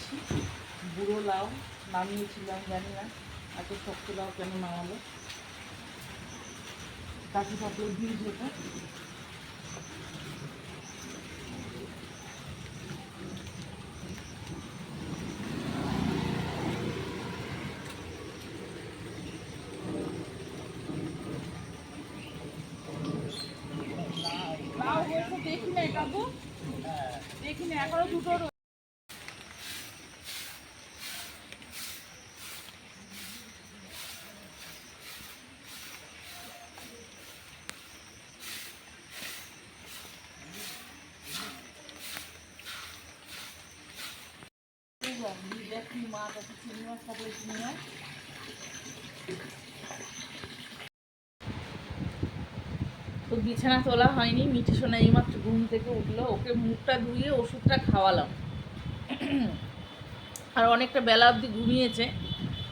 নিয়েছি বুড়ো লাউ নামিয়েছিলাম জানি না, এত শক্ত লাউ কেন নামালো? কাঠি পাতলো বীজ ওটা দেখি না এখনও দুটো তো বিছানা তোলা হয়নি, মিঠে সোনা এইমাত্র ঘুম থেকে উঠল, ওকে মুখটা ধুয়ে ওষুধটা খাওয়ালাম আর অনেকটা বেলা অবধি ঘুমিয়েছে,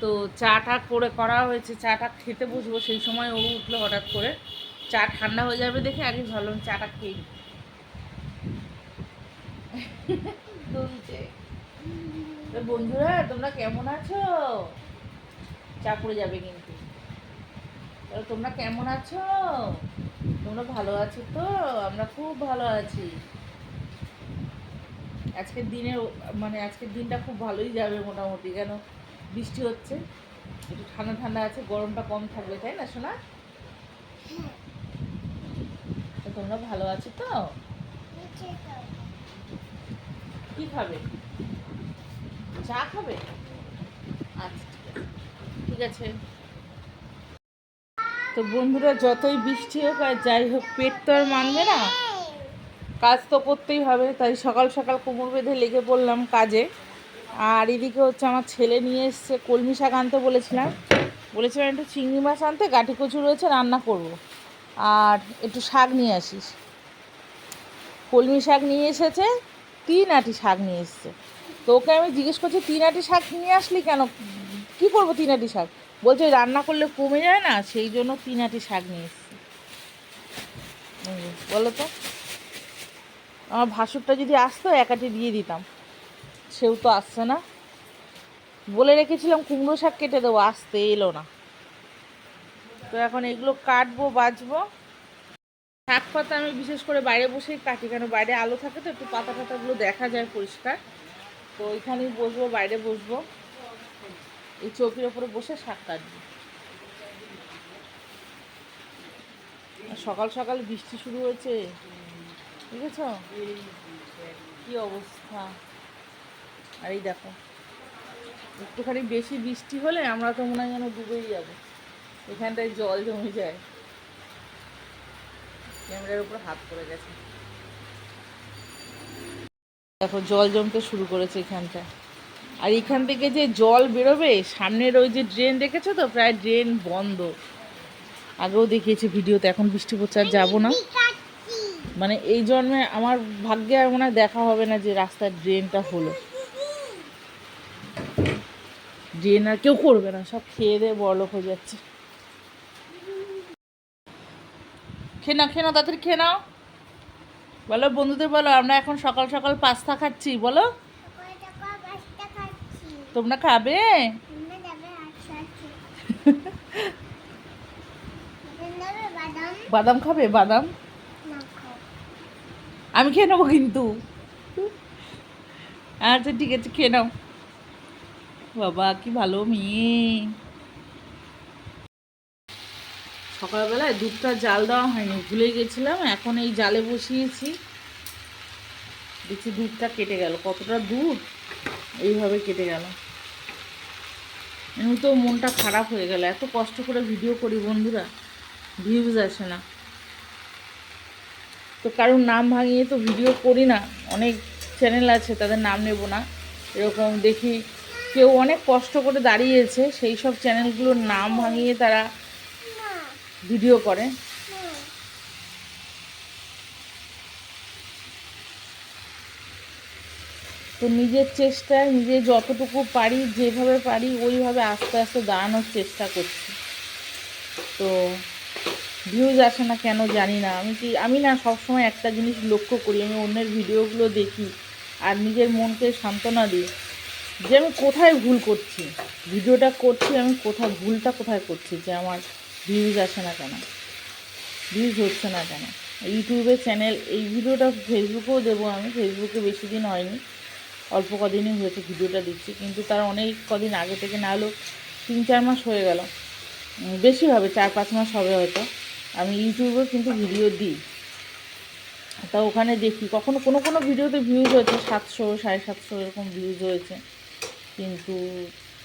তো চাটা করে করা হয়েছে, চাটা খেতে বসবো, সেই সময় ও উঠল হঠাৎ করে চা ঠান্ডা হয়ে যাবে দেখে আগে ভাবলাম চাটা খেয়ে। দুলছে। তো বন্ধুরা, তোমরা কেমন আছো? চা পড়ে যাবে কিন্তু। তোমরা কেমন আছো? তোমরা ভালো আছো তো? আমরা খুব ভালো আছি। আজকের দিনে মানে আজকের দিনটা খুব ভালোই যাবে মোটামুটি, কেন বৃষ্টি হচ্ছে। একটু ঠান্ডা ঠান্ডা আছে, গরমটা কম থাকবে তাই না শোনা তোমরা ভালো আছো তো? কি খাবে? চা খাবে? আচ্ছা ঠিক আছে। তো বন্ধুরা, যতই বৃষ্টি হোক আর যাই হোক, পেট তো আর মানবে না। কাজ তো করতেই হবে, তাই সকাল সকাল কোমর বেঁধে লেগে পড়লাম কাজে। আর এদিকে হচ্ছে আমার ছেলে নিয়ে এসছে, কলমি শাক আনতে বলেছিলাম। বলেছিলাম একটু চিংড়ি মাছ আনতে গাঠি কচু রয়েছে, রান্না করব। আর একটু শাক নিয়ে আসিস। কলমি শাক নিয়ে এসেছে, তিন আটি শাক নিয়ে এসছে। তো ওকে আমি জিজ্ঞেস করছি তিন আটি শাক নিয়ে আসলি কেন? কি করব তিন আটি শাক? বলছে রান্না করলে কমে যায় না, সেই জন্য তিন আটি শাক নিয়ে এসছি। বলো তো। আমার ভাসুরটা যদি আসতো এক আটি দিয়ে দিতাম। সেও তো আসছে না। বলে রেখেছিলাম, কুমড়ো শাক কেটে দেবো, আসতে এলো না। তো এখন এগুলো কাটবো বাছবো শাক পাতা আমি বিশেষ করে বাইরে বসেই কাটি, কেন বাইরে আলো থাকে তো, একটু পাতা টাতাগুলো দেখা যায় পরিষ্কার। তো ওইখানেই বসবো, বাইরে বসবো। এই চৌকির ওপরে বসে শাক কাটবো। সকাল সকাল বৃষ্টি শুরু হয়েছে বুঝেছ কি অবস্থা। আর এই দেখো, একটুখানি বেশি বৃষ্টি হলে আমরা তো মনে হয় যেন ডুবেই যাব। এখানটায় জল জমে যায়। ক্যামেরার উপর হাত পড়ে গেছে। দেখো জল জমতে শুরু করেছে এখানটা। আর এখান থেকে যে জল বেরোবে, সামনের ওই যে ড্রেন দেখেছ তো? প্রায় ড্রেন বন্ধ। আগেও দেখিয়েছি ভিডিওতে, এখন বৃষ্টি পড়ছে আর যাব না। মানে এই জন্মে আমার ভাগ্যে আর মনে দেখা হবে না যে রাস্তার ড্রেনটা হলো। ড্রেন আর কেউ করবে না, সব খেয়ে দিয়ে বড়লোক হয়ে যাচ্ছে। খেয়ে নাও খেয়ে নাও নাও। বলো, বন্ধুদের বলো, আমরা এখন সকাল সকাল পাস্তা খাচ্ছি, বলো। তোমরা খাবে? বাদাম খাবে? বাদাম? আমি খেয়ে নেব কিন্তু। আচ্ছা ঠিক আছে, খেয়ে নাও। বাবা, কি ভালো মেয়ে। সকালবেলায় দুধটা জাল দেওয়া হয়নি ভুলে গেছিলাম, এখন এই জালে বসিয়েছি। দেখছি দুধটা কেটে গেল, কতটা দুধ? এইভাবে কেটে গেল। এমনি তো মনটা খারাপ হয়ে গেল, এত কষ্ট করে ভিডিও করি বন্ধুরা ভিউজ আসে না। তো কারোর নাম ভাঙিয়ে তো ভিডিও করি না, অনেক চ্যানেল আছে, তাদের নাম নেব না। এরকম দেখি, কেউ অনেক কষ্ট করে দাঁড়িয়েছে, সেই সব চ্যানেলগুলোর নাম ভাঙিয়ে তারা ভিডিও করে। তো নিজের চেষ্টায়, নিজে যতটুকু পারি, যেভাবে পারি, ওইভাবে আস্তে আস্তে দাঁড়ানোর চেষ্টা করছি। তো ভিউজ আসে না কেন জানি না। আমি কি, আমি না সবসময় একটা জিনিস লক্ষ্য করি, আমি অন্যের ভিডিওগুলো দেখি আর নিজের মনকে সান্ত্বনা দিই যে আমি কোথায় ভুল করছি। ভিডিওটা করছি, আমি কোথায়, ভুলটা কোথায় করছি যে আমার ভিউজ আসে না কেন? ভিউজ হচ্ছে না কেন? ইউটিউবে চ্যানেল এই ভিডিওটা ফেসবুকেও দেবো আমি, ফেসবুকে বেশি দিন হয়নি। অল্প কদিনই হয়েছে ভিডিওটা দিচ্ছি, কিন্তু তার অনেক কদিন আগে থেকে না হলেও তিন চার মাস হয়ে গেল। বেশি হবে চার পাঁচ মাস হবে হয়তো। আমি ইউটিউবে কিন্তু ভিডিও দিই। তা ওখানে দেখি, কখনো কোনো কোনো ভিডিওতে ভিউজ হয়েছে, সাতশো, সাড়ে সাতশো এরকম ভিউজ হয়েছে। কিন্তু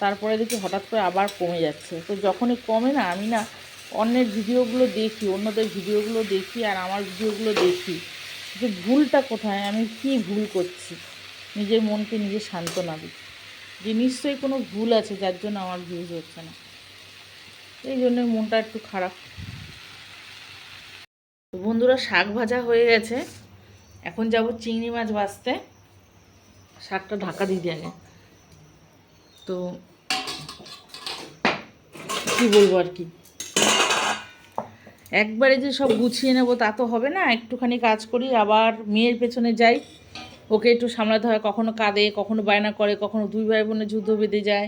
তারপরে দেখি হঠাৎ করে আবার কমে যাচ্ছে। তো যখনই কমে না, আমি না অন্যের ভিডিওগুলো দেখি, অন্যদের ভিডিওগুলো দেখি আর আমার ভিডিওগুলো দেখি যে ভুলটা কোথায়, আমি কী ভুল করছি? নিজের মনকে নিজে সান্ত্বনা দিই। যে নিশ্চয়ই কোনো ভুল আছে, যার জন্য আমার ভিউজ হচ্ছে না। এই জন্য মনটা একটু খারাপ। বন্ধুরা, শাক ভাজা হয়ে গেছে। এখন যাব চিংড়ি মাছ ভাজতে। শাকটা ঢাকা দিয়ে দিয়ে তো কি বলব আর কি? একবারে যে সব গুছিয়ে নেব তা তো হবে না। একটুখানি কাজ করি আবার মেয়ের পেছনে যাই। ওকে একটু সামলাতে হয় কখনো কাঁদে কখনো বায়না করে কখনো দুই ভাই বোনের যুদ্ধ বেঁধে যায়।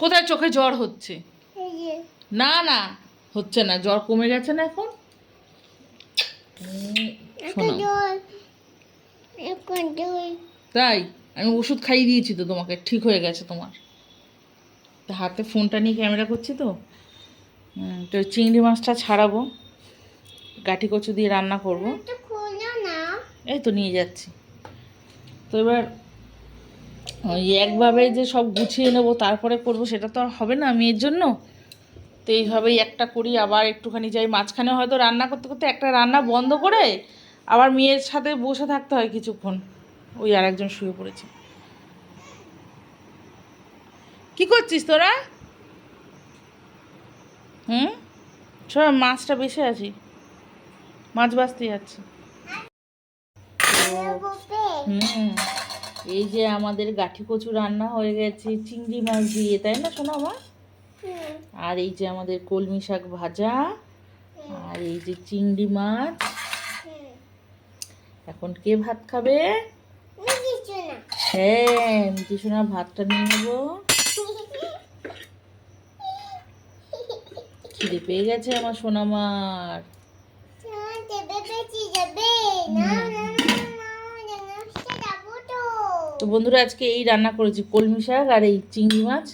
কোথায় চোখে জ্বর হচ্ছে? না না হচ্ছে না জ্বর কমে গেছে না এখন? তাই? আমি ওষুধ খাইয়ে দিয়েছি তো তোমাকে ঠিক হয়ে গেছে তোমার। তা হাতে ফোনটা নিয়ে ক্যামেরা করছি তো? তো চিংড়ি মাছটা ছাড়াবো গাঠি কচু দিয়ে রান্না করব। এই তো নিয়ে যাচ্ছি। তো এবার ওই একভাবে যে সব গুছিয়ে নেব তারপরে করব সেটা তো আর হবে না মেয়ের জন্য। তো এইভাবেই একটা করি আবার একটুখানি যাই মাঝখানে হয়তো রান্না করতে করতে একটা রান্না বন্ধ করে আবার মেয়ের সাথে বসে থাকতে হয় কিছুক্ষণ। ওই আর একজন শুয়ে পড়েছে। কি করছিস তোরা হুম সব মাছটা বেশি আছি। মাছ বাঁচতে যাচ্ছি। হুম এই যে আমাদের গাঠি কচু রান্না হয়ে গেছে চিংড়ি মাছ দিয়ে তাই না শোনো আমার আর এই যে আমাদের কলমি শাক ভাজা আর এই যে চিংড়ি মাছ। এখন কে ভাত খাবে? হ্যাঁ সোনা ভাতটা নিয়ে নেব। খিদে পেয়ে গেছে আমার সোনামার। তো বন্ধুরা, আজকে এই রান্না করেছি কলমি শাক আর এই চিংড়ি মাছ।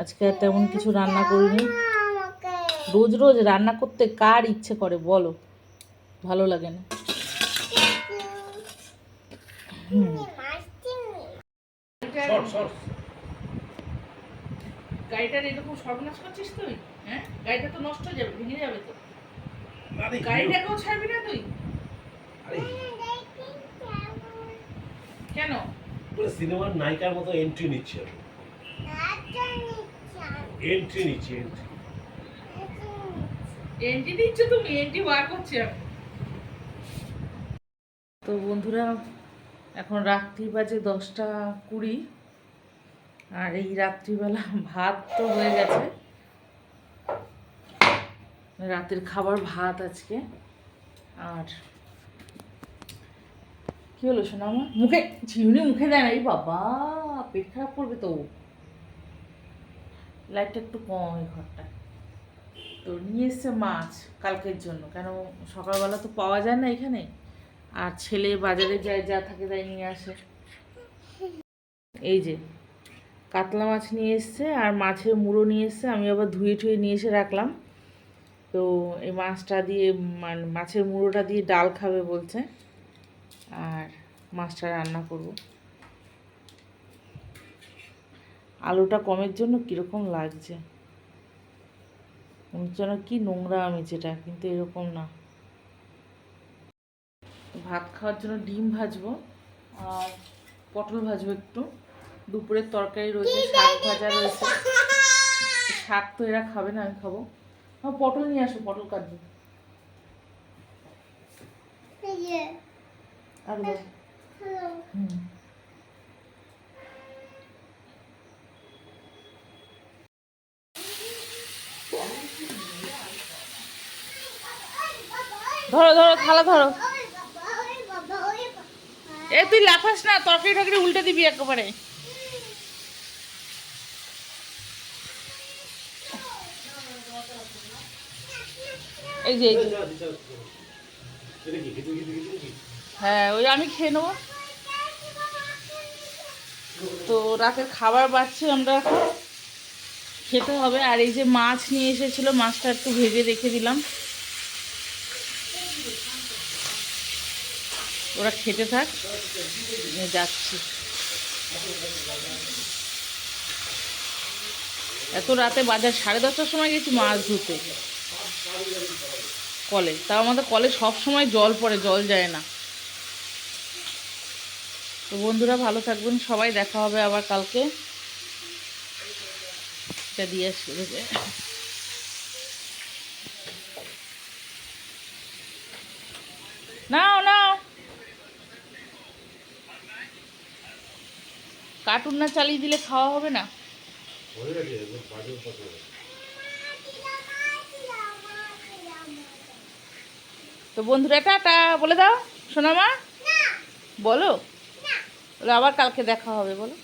আজকে আর তেমন কিছু রান্না করিনি। রোজ রোজ রান্না করতে কার ইচ্ছে করে বলো? ভালো লাগে না। হুম। গাড়িটার এরকম সর্বনাশ করছিস তুই? হ্যাঁ? গাড়িটা তো নষ্ট হয়ে যাবে ভেঙে যাবে তো। গাড়িটাকেও ছাড়বি না তুই? কেন? পুরো সিনেমার নায়িকার মতো এন্ট্রি নিচ্ছে এন্ট্রি নিচ্ছে এন্ট্রি এন্টি দিচ্ছ তুমি এন্টি বার করছি তো বন্ধুরা এখন রাত্রি বাজে দশটা কুড়ি। আর এই রাত্রিবেলা ভাত তো হয়ে গেছে। রাতের খাবার ভাত আজকে। আর কি হলো শোনা আমার মুখে ঝিমনি মুখে দেয় না? এই বাবা, পেট খারাপ করবে তো। লাইটটা একটু কম এই ঘরটা তো নিয়ে এসছে মাছ কালকের জন্য। কেন সকালবেলা তো পাওয়া যায় না এখানে। আর ছেলে বাজারে যায়, যা থাকে তাই নিয়ে আসে। এই যে কাতলা মাছ নিয়ে এসছে আর মাছের মুড়ো নিয়ে এসছে। আমি আবার ধুয়ে টুয়ে নিয়ে এসে রাখলাম। তো এই মাছটা দিয়ে মানে মাছের মুড়োটা দিয়ে ডাল খাবে বলছে। আর মাছটা রান্না করব। আলুটা কমের জন্য কীরকম লাগছে? যেন কি নোংরা আমি যেটা কিন্তু এরকম না। ভাত খাওয়ার জন্য ডিম ভাজবো আর পটল ভাজবো একটু। দুপুরের তরকারি রয়েছে শাক ভাজা রয়েছে। শাক তো এরা খাবে না আমি খাব। হ্যাঁ পটল নিয়ে আসো পটল কাটবো। আর ধরো ধরো থালা ধরো। এ তুই লাফাস না তরকারি টরকারি উল্টে দিবি একেবারে। এই যে হ্যাঁ ওই আমি খেয়ে নেব। তো রাতের খাবার পাচ্ছি আমরা এখন। খেতে হবে। আর এই যে মাছ নিয়ে এসেছিল, মাছটা একটু ভেজে রেখে দিলাম। ওরা খেতে থাক। যাচ্ছি। এত রাতে বাজার সাড়ে দশটার সময় গেছি মাছ ধুতে কলে তাও আমাদের কলে সব সময় জল পড়ে, জল যায় না। তো বন্ধুরা, ভালো থাকবেন। সবাই দেখা হবে আবার কালকে। এটা দিয়ে আসি ওদেরকে। নাও নাও। কার্টুন না চালিয়ে দিলে খাওয়া হবে না? তো বন্ধুরা টাটা বলে দাও সোনামা। বলো। বলো আবার কালকে দেখা হবে বলো।